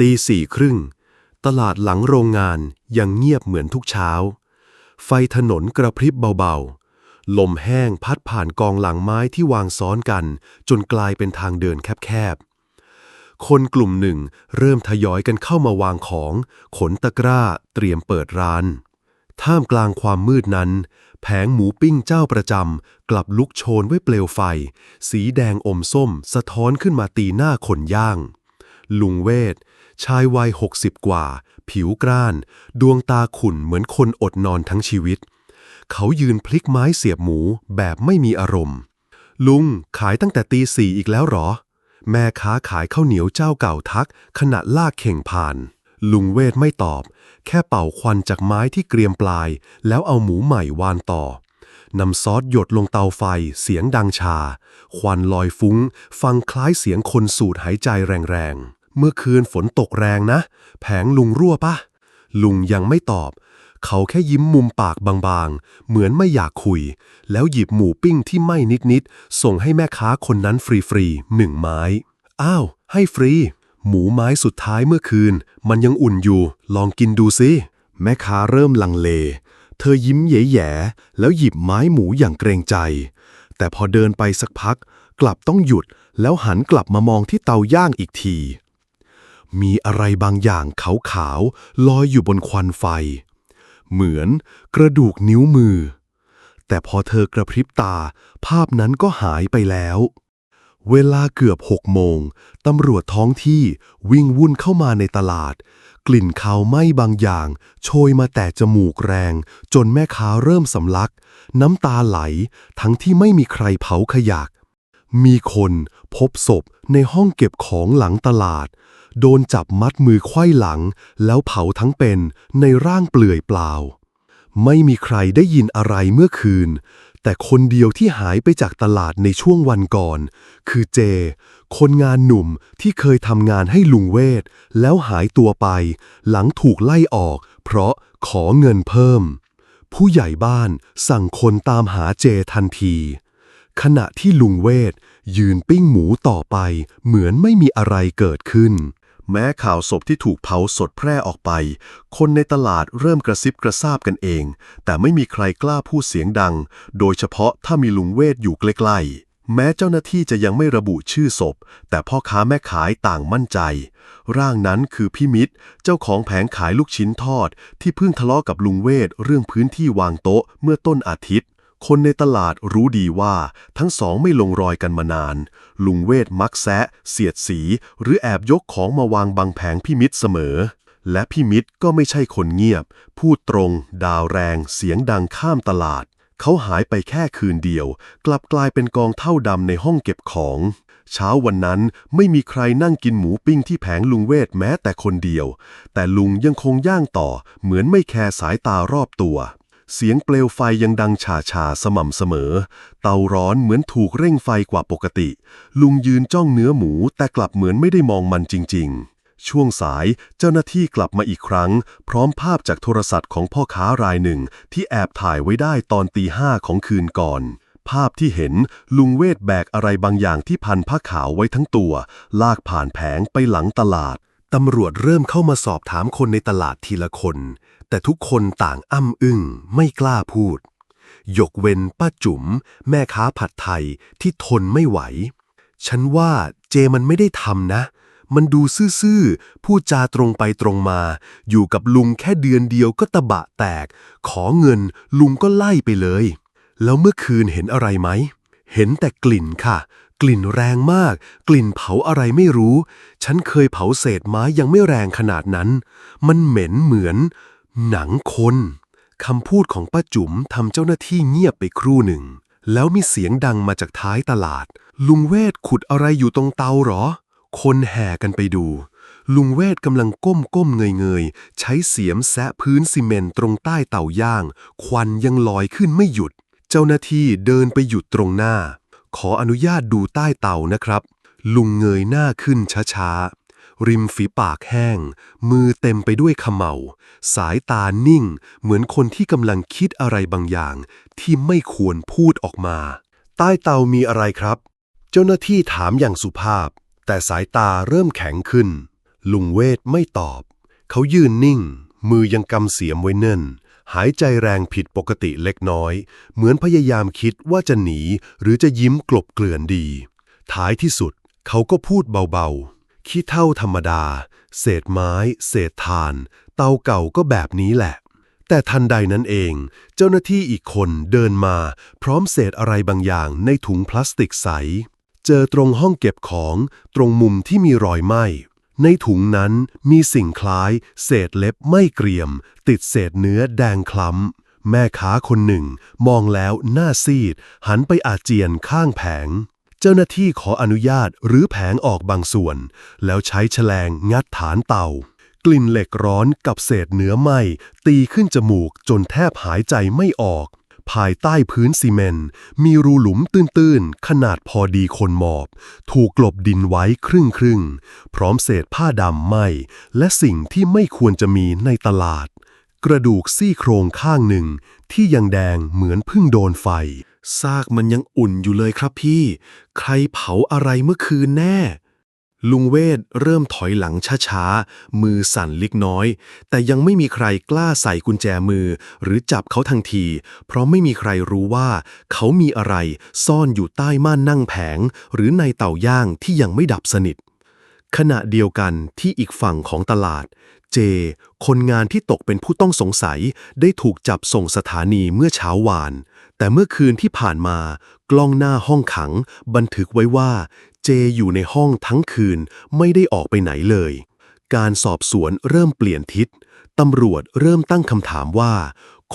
ตีสี่ครึ่ง ตลาดหลังโรงงานยังเงียบเหมือนทุกเช้า ไฟถนนกระพริบเบาๆ ลมแห้งพัดผ่านกองหลังไม้ที่วางซ้อนกัน จนกลายเป็นทางเดินแคบๆ คนกลุ่มหนึ่งเริ่มทยอยกันเข้ามาวางของ ขนตะกร้าเตรียมเปิดร้าน ท่ามกลางความมืดนั้น แผงหมูปิ้งเจ้าประจำกลับลุกโชนไว้เปลวไฟ สีแดงอมส้มสะท้อนขึ้นมาตีหน้าคนย่างลุงเวท ชายวัยหกสิบกว่า ผิวกร้าน ดวงตาขุ่นเหมือนคนอดนอนทั้งชีวิต เขายืนพลิกไม้เสียบหมูแบบไม่มีอารมณ์ ลุงขายตั้งแต่ตีสี่อีกแล้วหรอ แม่ค้าขายข้าวเหนียวเจ้าเก่าทัก ขณะลากเข่งผ่าน ลุงเวทไม่ตอบ แค่เป่าควันจากไม้ที่เกรียมปลาย แล้วเอาหมูใหม่วานต่อนำซอสหยดลงเตาไฟเสียงดังชา ควันลอยฟุ้ง ฟังคล้ายเสียงคนสูดหายใจแรงๆ เมื่อคืนฝนตกแรงนะ แผงลุงรั่วปะลุงยังไม่ตอบ เขาแค่ยิ้มมุมปากบางๆ เหมือนไม่อยากคุย แล้วหยิบหมูปิ้งที่ไหม้นิดๆ ส่งให้แม่ค้าคนนั้นฟรีๆหนึ่งไม้ อ้าว ให้ฟรี หมูไม้สุดท้ายเมื่อคืน มันยังอุ่นอยู่ ลองกินดูสิแม่ค้าเริ่มลังเล เธอยิ้มแย่ๆแล้วหยิบไม้หมูอย่างเกรงใจ แต่พอเดินไปสักพัก กลับต้องหยุดแล้วหันกลับมามองที่เตาย่างอีกที มีอะไรบางอย่างขาวๆลอยอยู่บนควันไฟ เหมือนกระดูกนิ้วมือ แต่พอเธอกระพริบตา ภาพนั้นก็หายไปแล้ว เวลาเกือบหกโมงตำรวจท้องที่วิ่งวุ่นเข้ามาในตลาด กลิ่นคาวไหม้บางอย่าง โชยมาแต่จมูกแรง จนแม่ค้าเริ่มสำลัก น้ำตาไหล ทั้งที่ไม่มีใครเผาขยะมีคนพบศพในห้องเก็บของหลังตลาด โดนจับมัดมือไขว้หลัง แล้วเผาทั้งเป็นในร่างเปลือยเปล่า ไม่มีใครได้ยินอะไรเมื่อคืน แต่คนเดียวที่หายไปจากตลาดในช่วงวันก่อน คือเจ คนงานหนุ่มที่เคยทำงานให้ลุงเวท แล้วหายตัวไป หลังถูกไล่ออก เพราะขอเงินเพิ่ม ผู้ใหญ่บ้านสั่งคนตามหาเจทันทีขณะที่ลุงเวท ยืนปิ้งหมูต่อไป เหมือนไม่มีอะไรเกิดขึ้น แม้ข่าวศพที่ถูกเผาสดแพร่ออกไป คนในตลาดเริ่มกระซิบกระซาบกันเอง แต่ไม่มีใครกล้าพูดเสียงดัง โดยเฉพาะถ้ามีลุงเวทอยู่ใกล้ๆแม้เจ้าหน้าที่จะยังไม่ระบุชื่อศพ แต่พ่อค้าแม่ขายต่างมั่นใจ ร่างนั้นคือพี่มิตร เจ้าของแผงขายลูกชิ้นทอด ที่เพิ่งทะเลาะกับลุงเวทเรื่องพื้นที่วางโต๊ะเมื่อต้นอาทิตย์ คนในตลาดรู้ดีว่าทั้งสองไม่ลงรอยกันมานาน ลุงเวทมักแซะ เสียดสี หรือแอบยกของมาวางบังแผงพี่มิตรเสมอ และพี่มิตรก็ไม่ใช่คนเงียบ พูดตรง ดาวแรง เสียงดังข้ามตลาด เขาหายไปแค่คืนเดียว กลับกลายเป็นกองเท่าดำในห้องเก็บของ เช้าวันนั้นไม่มีใครนั่งกินหมูปิ้งที่แผงลุงเวทแม้แต่คนเดียว แต่ลุงยังคงย่างต่อเหมือนไม่แคร์สายตารอบตัว เสียงเปลวไฟยังดังฉาชาสม่ำเสมอ เตาร้อนเหมือนถูกเร่งไฟกว่าปกติ ลุงยืนจ้องเนื้อหมูแต่กลับเหมือนไม่ได้มองมันจริง ๆ ช่วงสายเจ้าหน้าที่กลับมาอีกครั้ง พร้อมภาพจากโทรศัพท์ของพ่อค้ารายหนึ่ง ที่แอบถ่ายไว้ได้ตอนตีห้าของคืนก่อน ภาพที่เห็นลุงเวทแบกอะไรบางอย่างที่พันผ้าขาวไว้ทั้งตัว ลากผ่านแผงไปหลังตลาด ตำรวจเริ่มเข้ามาสอบถามคนในตลาดทีละคน แต่ทุกคนต่างอ้ำอึ้งไม่กล้าพูด ยกเว้นป้าจุ๋ม แม่ค้าผัดไทยที่ทนไม่ไหว ฉันว่าเจมันไม่ได้ทำนะ มันดูซื่อๆพูดจาตรงไปตรงมา อยู่กับลุงแค่เดือนเดียวก็ตะบะแตก ขอเงินลุงก็ไล่ไปเลย แล้วเมื่อคืนเห็นอะไรไหม เห็นแต่กลิ่นค่ะ กลิ่นแรงมาก กลิ่นเผาอะไรไม่รู้ ฉันเคยเผาเศษไม้ยังไม่แรงขนาดนั้น มันเหม็นเหมือน หนังคนคำพูดของป้าจุ๋มทำเจ้าหน้าที่เงียบไปครู่หนึ่ง แล้วมีเสียงดังมาจากท้ายตลาด ลุงเวทขุดอะไรอยู่ตรงเตาหรอ คนแห่กันไปดู ลุงเวทกำลังก้มก้มเงยเงยใช้เสียมแซะพื้นซีเมนต์ตรงใต้เตาย่าง ควันยังลอยขึ้นไม่หยุด เจ้าหน้าที่เดินไปหยุดตรงหน้า ขออนุญาตดูใต้เตานะครับ ลุงเงยหน้าขึ้นช้าๆ ริมฝีปากแห้ง มือเต็มไปด้วยขมเหลาสายตานิ่ง เหมือนคนที่กำลังคิดอะไรบางอย่าง ที่ไม่ควรพูดออกมา ใต้เตามีอะไรครับ เจ้าหน้าที่ถามอย่างสุภาพ แต่สายตาเริ่มแข็งขึ้น ลุงเวทไม่ตอบ เขายืนนิ่ง มือยังกำเสียมไว้เน่น หายใจแรงผิดปกติเล็กน้อย เหมือนพยายามคิดว่าจะหนี หรือจะยิ้มกลบเกลื่อนดี ท้ายที่สุด เขาก็พูดเบาๆ ขี้เท่าธรรมดา เศษไม้ เศษทาน เตาเก่าก็แบบนี้แหละ แต่ทันใดนั้นเอง เจ้าหน้าที่อีกคนเดินมา พร้อมเศษอะไรบางอย่างในถุงพลาสติกใส เจอตรงห้องเก็บของ ตรงมุมที่มีรอยไหม้ ในถุงนั้นมีสิ่งคล้ายเศษเล็บไม่เกรียม ติดเศษเนื้อแดงคล้ำ แม่ค้าคนหนึ่ง มองแล้วหน้าซีด หันไปอาเจียนข้างแผง เจ้าหน้าที่ขออนุญาตหรือแผงออกบางส่วน แล้วใช้แฉลงงัดฐานเตา กลิ่นเหล็กร้อนกับเศษเนื้อไหมตีขึ้นจมูกจนแทบหายใจไม่ออก ภายใต้พื้นซีเมนต์มีรูหลุมตื้นๆ ขนาดพอดีคนหมอบ ถูกกลบดินไว้ครึ่งครึ่งๆพร้อมเศษผ้าดำไหมและสิ่งที่ไม่ควรจะมีในตลาด กระดูกซี่โครงข้างหนึ่ง ที่ยังแดงเหมือนเพิ่งโดนไฟ ซากมันยังอุ่นอยู่เลยครับพี่ ใครเผาอะไรเมื่อคืนแน่ ลุงเวทเริ่มถอยหลังช้าๆ มือสั่นเล็กน้อย แต่ยังไม่มีใครกล้าใส่กุญแจมือ หรือจับเขาทันที เพราะไม่มีใครรู้ว่า เขามีอะไรซ่อนอยู่ใต้ม่านนั่งแผง หรือในเต่าย่างที่ยังไม่ดับสนิท ขณะเดียวกันที่อีกฝั่งของตลาด เจ คนงานที่ตกเป็นผู้ต้องสงสัยได้ถูกจับส่งสถานีเมื่อเช้าวาน แต่เมื่อคืนที่ผ่านมากล้องหน้าห้องขัง บันทึกไว้ว่า เจอยู่ในห้องทั้งคืนไม่ได้ออกไปไหนเลย การสอบสวนเริ่มเปลี่ยนทิศตำรวจเริ่มตั้งคำถามว่า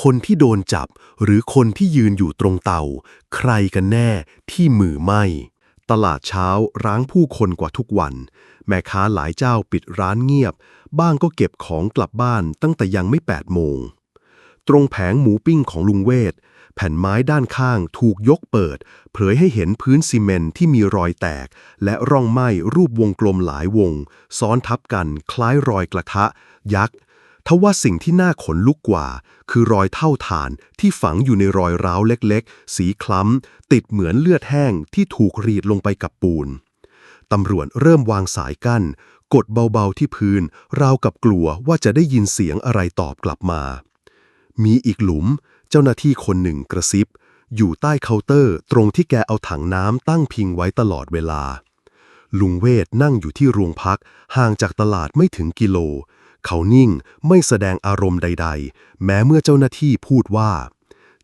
คนที่โดนจับหรือคนที่ยืนอยู่ตรงเตา ใครกันแน่ที่มือไหมตลาดเช้าร้างผู้คนกว่าทุกวัน แม่ค้าหลายเจ้าปิดร้านเงียบ บ้างก็เก็บของกลับบ้านตั้งแต่ยังไม่8โมง ตรงแผงหมูปิ้งของลุงเวท แผ่นไม้ด้านข้างถูกยกเปิด เผยให้เห็นพื้นซีเมนต์ที่มีรอยแตก และร่องไหม้รูปวงกลมหลายวง ซ้อนทับกันคล้ายรอยกระทะ ยักษ์ทว่าสิ่งที่น่าขนลุกกว่า คือรอยเท่าฐานที่ฝังอยู่ในรอยร้าวเล็กๆ สีคล้ำ ติดเหมือนเลือดแห้งที่ถูกรีดลงไปกับปูนตำรวจเริ่มวางสายกั้น กดเบาๆที่พื้น ราวกับกลัวว่าจะได้ยินเสียงอะไรตอบกลับมา มีอีกหลุม จ้าหน้าที่คนหนึ่งกระซิบ อยู่ใต้เคาน์เตอร์ ตรงที่แกเอาถังน้ำตั้งพิงไว้ตลอดเวลา ลุงเวทนั่งอยู่ที่โรงพัก ห่างจากตลาดไม่ถึงกิโล เขานิ่งไม่แสดงอารมณ์ใด ๆ แม้เมื่อเจ้าหน้าที่พูดว่า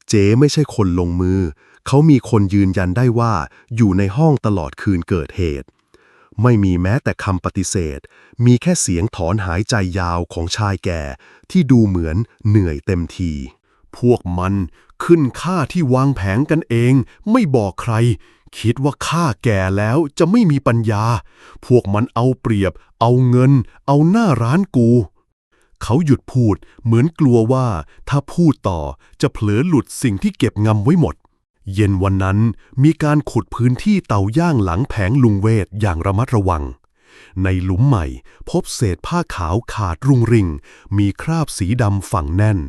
เจ๊ไม่ใช่คนลงมือ เขามีคนยืนยันได้ว่าอยู่ในห้องตลอดคืนเกิดเหตุไม่มีแม้แต่คำปฏิเสธ มีแค่เสียงถอนหายใจยาวของชายแก่ ที่ดูเหมือนเหนื่อยเต็มที พวกมันขึ้นค่าที่วางแผงกันเอง ไม่บอกใคร คิดว่าข้าแก่แล้วจะไม่มีปัญญา พวกมันเอาเปรียบ เอาเงิน เอาหน้าร้านกู เขาหยุดพูดเหมือนกลัวว่า ถ้าพูดต่อจะเผลอหลุดสิ่งที่เก็บงำไว้หมด เย็นวันนั้นมีการขุดพื้นที่เตาย่างหลังแผงลุงเวทอย่างระมัดระวัง ในหลุมใหม่ พบเศษผ้าขาวขาดรุงริง มีคราบสีดำฝังแน่น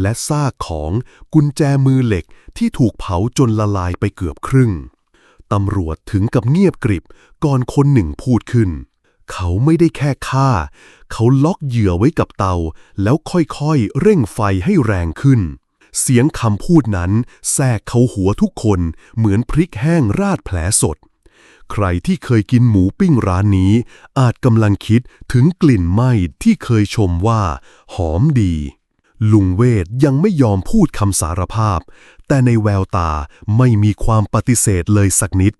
และซากของกุญแจมือเหล็กที่ถูกเผาจนละลายไปเกือบครึ่ง ตำรวจถึงกับเงียบกริบก่อนคนหนึ่งพูดขึ้น เขาไม่ได้แค่ฆ่า เขาล็อกเหยื่อไว้กับเตา แล้วค่อยๆ เร่งไฟให้แรงขึ้นเสียงคำพูดนั้นแทรกเขาหัวทุกคนเหมือนพริกแห้งราดแผลสด ใครที่เคยกินหมูปิ้งร้านนี้ อาจกำลังคิดถึงกลิ่นไหม้ที่เคยชมว่า หอมดี ลุงเวทยังไม่ยอมพูดคำสารภาพ แต่ในแววตาไม่มีความปฏิเสธเลยสักนิด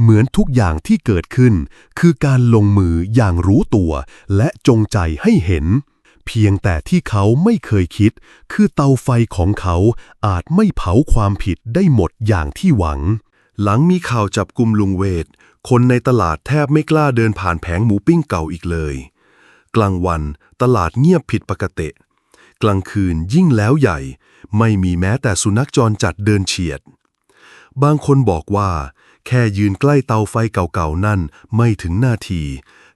เหมือนทุกอย่างที่เกิดขึ้น คือการลงมืออย่างรู้ตัวและจงใจให้เห็นเพียงแต่ที่เขาไม่เคยคิด คือเตาไฟของเขาอาจไม่เผาความผิดได้หมดอย่างที่หวัง หลังมีข่าวจับกลุ่มลุงเวท คนในตลาดแทบไม่กล้าเดินผ่านแผงหมูปิ้งเก่าอีกเลย กลางวันตลาดเงียบผิดปกติกลางคืนยิ่งแล้วใหญ่ ไม่มีแม้แต่สุนัขจรจัดเดินเฉียด บางคนบอกว่า แค่ยืนใกล้เตาไฟเก่าๆนั่นไม่ถึงนาที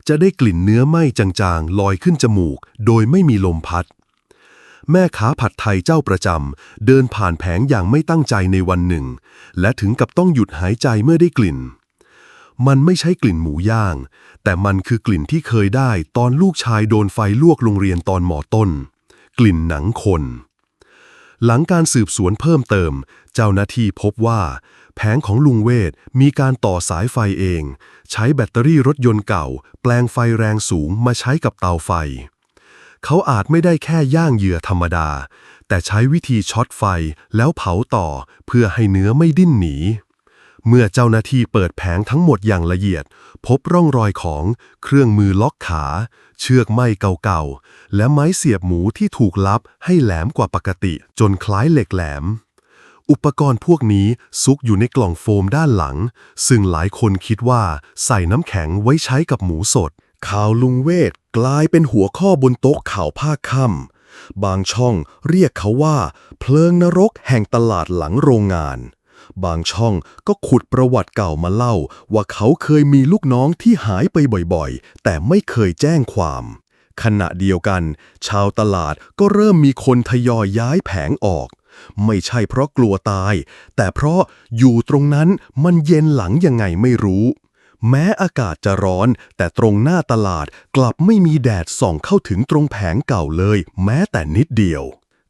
จะได้กลิ่นเนื้อไหม้จางๆ ลอยขึ้นจมูก โดยไม่มีลมพัด แม่ค้าผัดไทยเจ้าประจำเดินผ่านแผงอย่างไม่ตั้งใจในวันหนึ่ง และถึงกับต้องหยุดหายใจเมื่อได้กลิ่น มันไม่ใช่กลิ่นหมูย่าง แต่มันคือกลิ่นที่เคยได้ตอนลูกชายโดนไฟลวกโรงเรียนตอนหมอต้น กลิ่นหนังคน หลังการสืบสวนเพิ่มเติม เจ้าหน้าที่พบว่า แผงของลุงเวทมีการต่อสายไฟเอง ใช้แบตเตอรี่รถยนต์เก่า แปลงไฟแรงสูงมาใช้กับเตาไฟ เขาอาจไม่ได้แค่ย่างเหยื่อธรรมดา แต่ใช้วิธีช็อตไฟแล้วเผาต่อเพื่อให้เนื้อไม่ดิ้นหนี เมื่อเจ้าหน้าที่เปิดแผงทั้งหมดอย่างละเอียด พบร่องรอยของเครื่องมือล็อกขา เชือกไหมเก่าๆ และไม้เสียบหมูที่ถูกลับให้แหลมกว่าปกติ จนคล้ายเหล็กแหลม อุปกรณ์พวกนี้ซุกอยู่ในกล่องโฟมด้านหลัง ซึ่งหลายคนคิดว่าใส่น้ำแข็งไว้ใช้กับหมูสด ข่าวลุงเวทกลายเป็นหัวข้อบนโต๊ะข่าวภาคค่ำบางช่องเรียกเขาว่า เพลิงนรกแห่งตลาดหลังโรงงาน บางช่องก็ขุดประวัติเก่ามาเล่า ว่าเขาเคยมีลูกน้องที่หายไปบ่อยๆ แต่ไม่เคยแจ้งความ ขณะเดียวกัน ชาวตลาดก็เริ่มมีคนทยอยย้ายแผงออก ไม่ใช่เพราะกลัวตาย แต่เพราะอยู่ตรงนั้นมันเย็นหลังยังไงไม่รู้แม้อากาศจะร้อน แต่ตรงหน้าตลาดกลับไม่มีแดดส่องเข้าถึงตรงแผงเก่าเลย แม้แต่นิดเดียว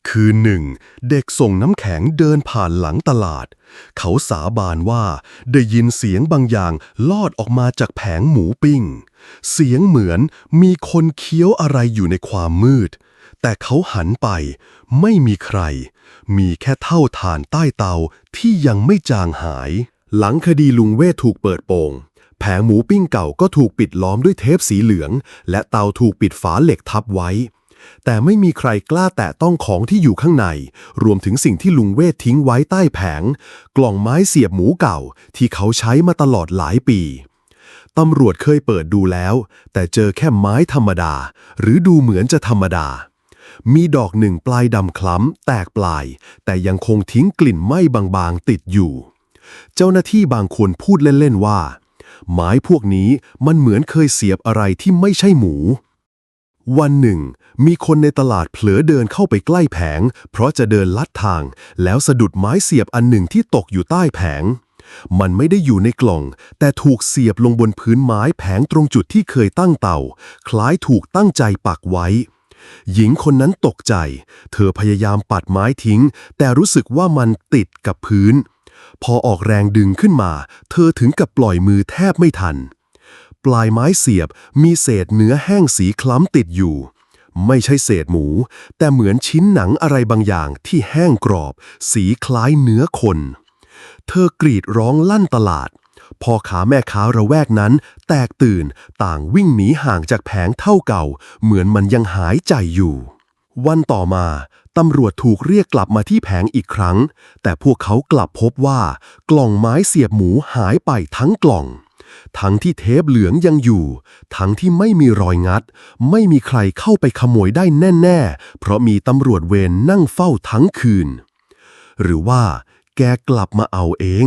คืนหนึ่ง เด็กส่งน้ำแข็งเดินผ่านหลังตลาด เขาสาบานว่าได้ยินเสียงบางอย่างลอดออกมาจากแผงหมูปิ้ง เสียงเหมือนมีคนเคี้ยวอะไรอยู่ในความมืด แต่เขาหันไปไม่มีใคร มีแค่เท่าฐานใต้เตาที่ยังไม่จางหาย หลังคดีลุงเวทถูกเปิดโปงแผงหมูปิ้งเก่าก็ถูกปิดล้อมด้วยเทปสีเหลือง และเตาถูกปิดฝาเหล็กทับไว้ แต่ไม่มีใครกล้าแตะต้องของที่อยู่ข้างใน รวมถึงสิ่งที่ลุงเวททิ้งไว้ใต้แผง กล่องไม้เสียบหมูเก่า ที่เขาใช้มาตลอดหลายปีตำรวจเคยเปิดดูแล้ว แต่เจอแค่ไม้ธรรมดา หรือดูเหมือนจะธรรมดา มีดอกหนึ่งปลายดำคล้ำ แตกปลาย แต่ยังคงทิ้งกลิ่นไหม้บางๆ ติดอยู่ เจ้าหน้าที่บางคนพูดเล่น ๆ ว่า ไม้พวกนี้มันเหมือนเคยเสียบอะไรที่ไม่ใช่หมู วันหนึ่ง มีคนในตลาดเผลอเดินเข้าไปใกล้แผง เพราะจะเดินลัดทาง แล้วสะดุดไม้เสียบอันหนึ่งที่ตกอยู่ใต้แผง มันไม่ได้อยู่ในกล่อง แต่ถูกเสียบลงบนพื้นไม้แผงตรงจุดที่เคยตั้งเตาคล้ายถูกตั้งใจปักไว้ หญิงคนนั้นตกใจ เธอพยายามปัดไม้ทิ้ง แต่รู้สึกว่ามันติดกับพื้น พอออกแรงดึงขึ้นมา เธอถึงกับปล่อยมือแทบไม่ทัน ปลายไม้เสียบมีเศษเนื้อแห้งสีคล้ำติดอยู่ ไม่ใช่เศษหมู แต่เหมือนชิ้นหนังอะไรบางอย่างที่แห้งกรอบ สีคล้ายเนื้อคน เธอกรีดร้องลั่นตลาดพอขาแม่ค้าระแวกนั้น แตกตื่นต่างวิ่งหนีห่างจากแผงเท่าเก่า เหมือนมันยังหายใจอยู่ วันต่อมาตำรวจถูกเรียกกลับมาที่แผงอีกครั้ง แต่พวกเขากลับพบว่ากล่องไม้เสียบหมูหายไปทั้งกล่อง ทั้งที่เทปเหลืองยังอยู่ ทั้งที่ไม่มีรอยงัด ไม่มีใครเข้าไปขโมยได้แน่ ๆ เพราะมีตำรวจเวรนนั่งเฝ้าทั้งคืน หรือว่าแกกลับมาเอาเอง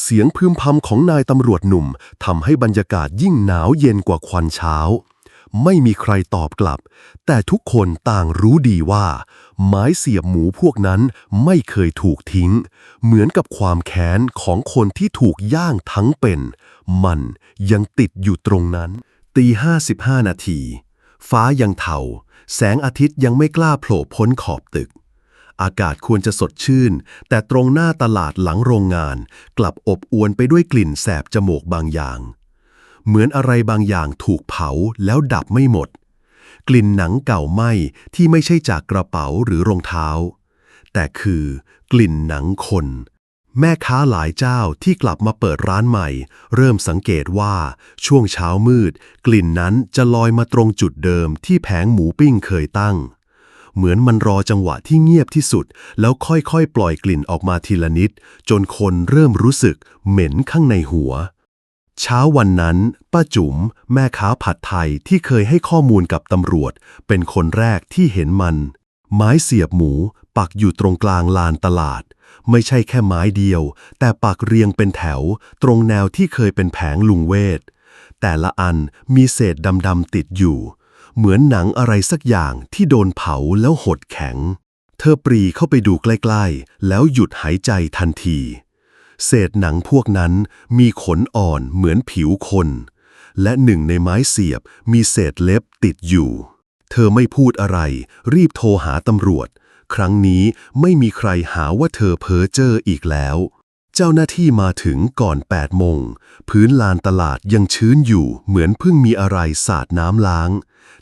เสียงพึมพำของนายตำรวจหนุ่มทำให้บรรยากาศยิ่งหนาวเย็นกว่าควันเช้า ไม่มีใครตอบกลับ แต่ทุกคนต่างรู้ดีว่า ไม้เสียบหมูพวกนั้นไม่เคยถูกทิ้ง เหมือนกับความแค้นของคนที่ถูกย่างทั้งเป็น มันยังติดอยู่ตรงนั้น ตีห้าสิบห้านาที ฟ้ายังเทา แสงอาทิตย์ยังไม่กล้าโผล่พ้นขอบตึก อากาศควรจะสดชื่น แต่ตรงหน้าตลาดหลังโรงงาน กลับอบอวนไปด้วยกลิ่นแสบจมูกบางอย่าง เหมือนอะไรบางอย่างถูกเผาแล้วดับไม่หมด กลิ่นหนังเก่าไหม้ที่ไม่ใช่จากกระเป๋าหรือรองเท้า แต่คือกลิ่นหนังคน แม่ค้าหลายเจ้าที่กลับมาเปิดร้านใหม่ เริ่มสังเกตว่าช่วงเช้ามืด กลิ่นนั้นจะลอยมาตรงจุดเดิมที่แผงหมูปิ้งเคยตั้ง เหมือนมันรอจังหวะที่เงียบที่สุด แล้วค่อยๆ ปล่อยกลิ่นออกมาทีละนิด จนคนเริ่มรู้สึกเหม็นข้างในหัว เช้าวันนั้นป้าจุ๋มแม่ค้าผัดไทยที่เคยให้ข้อมูลกับตำรวจ เป็นคนแรกที่เห็นมัน ไม้เสียบหมูปักอยู่ตรงกลางลานตลาด ไม่ใช่แค่ไม้เดียว แต่ปักเรียงเป็นแถว ตรงแนวที่เคยเป็นแผงลุงเวท แต่ละอันมีเศษดำๆติดอยู่ เหมือนหนังอะไรสักอย่างที่โดนเผาแล้วหดแข็ง เธอปรีเข้าไปดูใกล้ ๆ แล้วหยุดหายใจทันที เศษหนังพวกนั้นมีขนอ่อนเหมือนผิวคน และหนึ่งในไม้เสียบมีเศษเล็บติดอยู่ เธอไม่พูดอะไร รีบโทรหาตำรวจ ครั้งนี้ไม่มีใครหาว่าเธอเพ้อเจ้ออีกแล้ว เจ้าหน้าที่มาถึงก่อน8โมง พื้นลานตลาดยังชื้นอยู่เหมือนเพิ่งมีอะไรสาดน้ำล้าง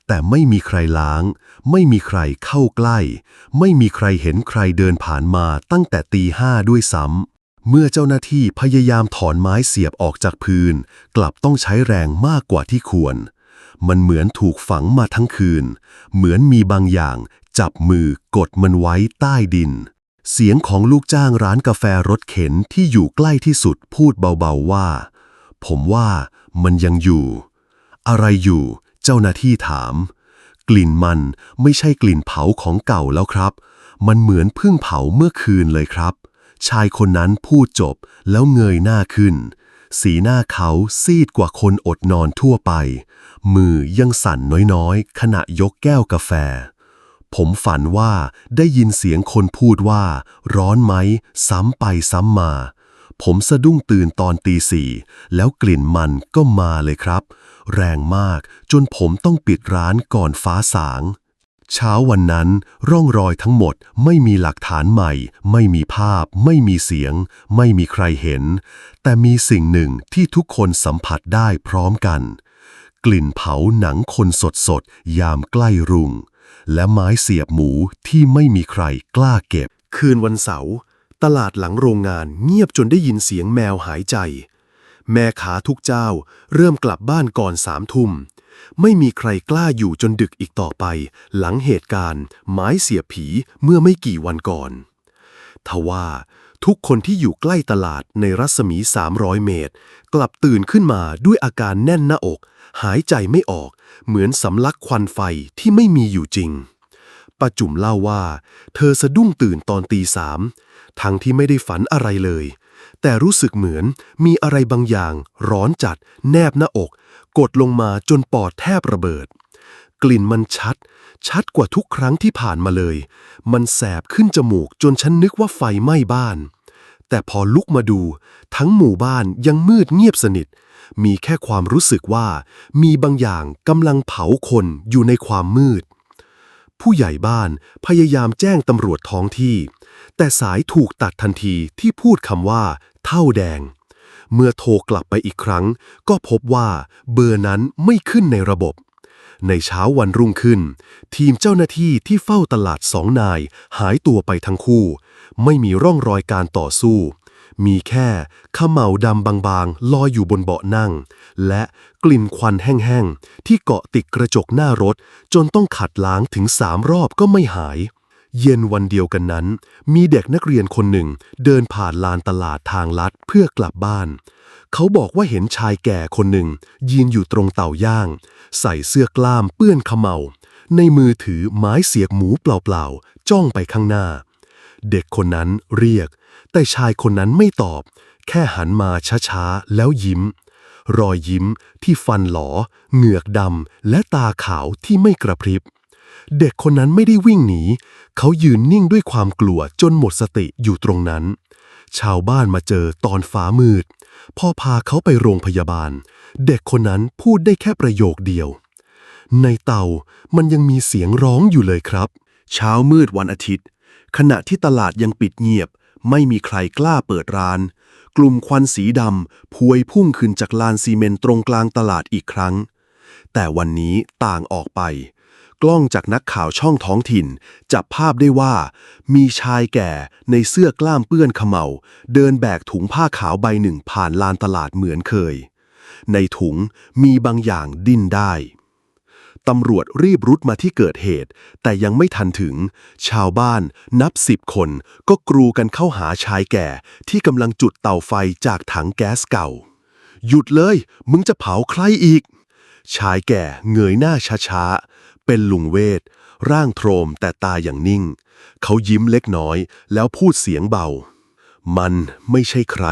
แต่ไม่มีใครล้าง ไม่มีใครเข้าใกล้ ไม่มีใครเห็นใครเดินผ่านมาตั้งแต่ตีห้าด้วยซ้ำ เมื่อเจ้าหน้าที่พยายามถอนไม้เสียบออกจากพื้น กลับต้องใช้แรงมากกว่าที่ควร มันเหมือนถูกฝังมาทั้งคืน เหมือนมีบางอย่าง จับมือกดมันไว้ใต้ดิน เสียงของลูกจ้างร้านกาแฟรถเข็นที่อยู่ใกล้ที่สุดพูดเบาๆว่า ผมว่ามันยังอยู่ อะไรอยู่ เจ้าหน้าที่ถาม กลิ่นมันไม่ใช่กลิ่นเผาของเก่าแล้วครับ มันเหมือนเพิ่งเผาเมื่อคืนเลยครับ ชายคนนั้นพูดจบแล้วเงยหน้าขึ้น สีหน้าเขาซีดกว่าคนอดนอนทั่วไป มือยังสั่นน้อยๆ ขณะยกแก้วกาแฟ ผมฝันว่าได้ยินเสียงคนพูดว่า ร้อนไหม ซ้ำไปซ้ำมา ผมสะดุ้งตื่นตอนตีสี่แล้วกลิ่นมันก็มาเลยครับ แรงมากจนผมต้องปิดร้านก่อนฟ้าสาง เช้าวันนั้นร่องรอยทั้งหมดไม่มีหลักฐานใหม่ ไม่มีภาพ ไม่มีเสียง ไม่มีใครเห็น แต่มีสิ่งหนึ่งที่ทุกคนสัมผัสได้พร้อมกัน กลิ่นเผาหนังคนสดๆยามใกล้รุ่งและไม้เสียบหมูที่ไม่มีใครกล้าเก็บ คืนวันเสาร์ตลาดหลังโรงงานเงียบจนได้ยินเสียงแมวหายใจ แม่ขาทุกเจ้า เริ่มกลับบ้านก่อนสามทุ่ม ไม่มีใครกล้าอยู่จนดึกอีกต่อไป หลังเหตุการณ์ ไม้เสียบผีเมื่อไม่กี่วันก่อนทว่าทุกคนที่อยู่ใกล้ตลาดในรัศมี 300 เมตร กลับตื่นขึ้นมาด้วยอาการแน่นหน้าอก หายใจไม่ออก เหมือนสำลักควันไฟที่ไม่มีอยู่จริงป้าจุ๋มเล่าว่า เธอสะดุ้งตื่นตอนตีสามทั้งที่ไม่ได้ฝันอะไรเลย แต่รู้สึกเหมือนมีอะไรบางอย่าง ร้อนจัด แนบหน้าอก กดลงมาจนปอดแทบระเบิด กลิ่นมันชัด ชัดกว่าทุกครั้งที่ผ่านมาเลย มันแสบขึ้นจมูกจนฉันนึกว่าไฟไหม้บ้าน แต่พอลุกมาดู ทั้งหมู่บ้านยังมืดเงียบสนิท มีแค่ความรู้สึกว่า มีบางอย่างกำลังเผาคนอยู่ในความมืดผู้ใหญ่บ้านพยายามแจ้งตำรวจท้องที่ แต่สายถูกตัดทันทีที่พูดคำว่า เท่าแดง เมื่อโทรกลับไปอีกครั้ง ก็พบว่าเบอร์นั้นไม่ขึ้นในระบบ ในเช้าวันรุ่งขึ้น ทีมเจ้าหน้าที่ที่เฝ้าตลาดสองนายหายตัวไปทั้งคู่ ไม่มีร่องรอยการต่อสู้ มีแค่ขมเหลาดำบางๆ ลอยอยู่บนเบาะนั่ง และกลิ่นควันแห้งๆ ที่เกาะติดกระจกหน้ารถ จนต้องขัดล้างถึงสามรอบก็ไม่หาย เย็นวันเดียวกันนั้น มีเด็กนักเรียนคนหนึ่ง เดินผ่านลานตลาดทางลัดเพื่อกลับบ้าน เขาบอกว่าเห็นชายแก่คนหนึ่ง ยืนอยู่ตรงเต่าย่าง ใส่เสื้อกล้ามเปื้อนขมเหลาในมือถือไม้เสียบหมูเปล่าๆ จ้องไปข้างหน้า เด็กคนนั้นเรียก แต่ชายคนนั้นไม่ตอบ แค่หันมาช้าๆ แล้วยิ้ม รอยยิ้มที่ฟันหลอ เหงือกดำและตาขาวที่ไม่กระพริบ เด็กคนนั้นไม่ได้วิ่งหนี เขายืนนิ่งด้วยความกลัวจนหมดสติอยู่ตรงนั้น ชาวบ้านมาเจอตอนฟ้ามืด พ่อพาเขาไปโรงพยาบาล เด็กคนนั้นพูดได้แค่ประโยคเดียว ในเตามันยังมีเสียงร้องอยู่เลยครับ เช้ามืดวันอาทิตย์ ขณะที่ตลาดยังปิดเงียบ ไม่มีใครกล้าเปิดร้าน กลุ่มควันสีดำพวยพุ่งขึ้นจากลานซีเมนต์ตรงกลางตลาดอีกครั้ง แต่วันนี้ต่างออกไป กล้องจากนักข่าวช่องท้องถิ่น จับภาพได้ว่า มีชายแก่ในเสื้อกล้ามเปื้อนขมเหลาเดินแบกถุงผ้าขาวใบหนึ่งผ่านลานตลาดเหมือนเคย ในถุงมีบางอย่างดิ้นได้ตำรวจรีบรุดมาที่เกิดเหตุ แต่ยังไม่ทันถึง ชาวบ้านนับสิบคนก็กรูกันเข้าหาชายแก่ ที่กำลังจุดเตาไฟจากถังแก๊สเก่า หยุดเลย มึงจะเผาใครอีก ชายแก่เงยหน้าช้าๆ เป็นลุงเวท ร่างโทรมแต่ตาอย่างนิ่ง เขายิ้มเล็กน้อย แล้วพูดเสียงเบา มันไม่ใช่ใคร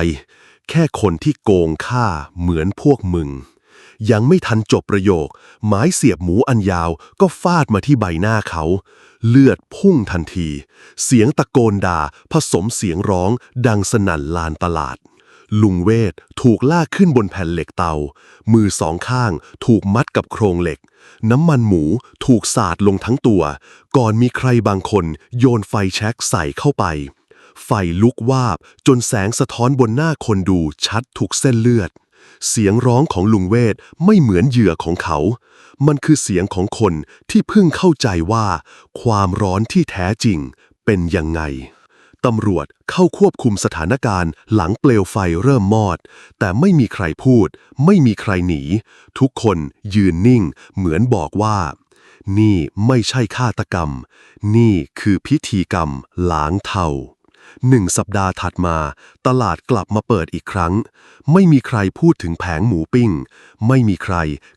แค่คนที่โกงฆ่าเหมือนพวกมึง ยังไม่ทันจบประโยค ไม้เสียบหมูอันยาวก็ฟาดมาที่ใบหน้าเขา เลือดพุ่งทันที เสียงตะโกนด่าผสมเสียงร้องดังสนั่นลานตลาด ลุงเวทถูกลากขึ้นบนแผ่นเหล็กเตา มือสองข้างถูกมัดกับโครงเหล็ก น้ำมันหมูถูกสาดลงทั้งตัว ก่อนมีใครบางคนโยนไฟแช็กใส่เข้าไป ไฟลุกวาบจนแสงสะท้อนบนหน้าคนดูชัดทุกเส้นเลือด เสียงร้องของลุงเวทไม่เหมือนเหยื่อของเขา มันคือเสียงของคนที่เพิ่งเข้าใจว่า ความร้อนที่แท้จริงเป็นยังไง ตำรวจเข้าควบคุมสถานการณ์ หลังเปลวไฟเริ่มมอด แต่ไม่มีใครพูด ไม่มีใครหนี ทุกคนยืนนิ่ง เหมือนบอกว่า นี่ไม่ใช่ฆาตกรรม นี่คือพิธีกรรมล้างเทาหนึ่งสัปดาห์ถัดมา ตลาดกลับมาเปิดอีกครั้ง ไม่มีใครพูดถึงแผงหมูปิ้ง ไม่มีใคร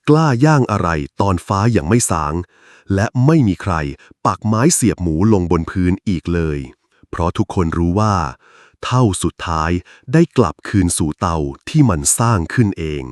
กล้าย่างอะไรตอนฟ้ายังไม่สาง และไม่มีใครปักไม้เสียบหมูลงบนพื้นอีกเลย เพราะทุกคนรู้ว่า เท่าสุดท้ายได้กลับคืนสู่เตาที่มันสร้างขึ้นเอง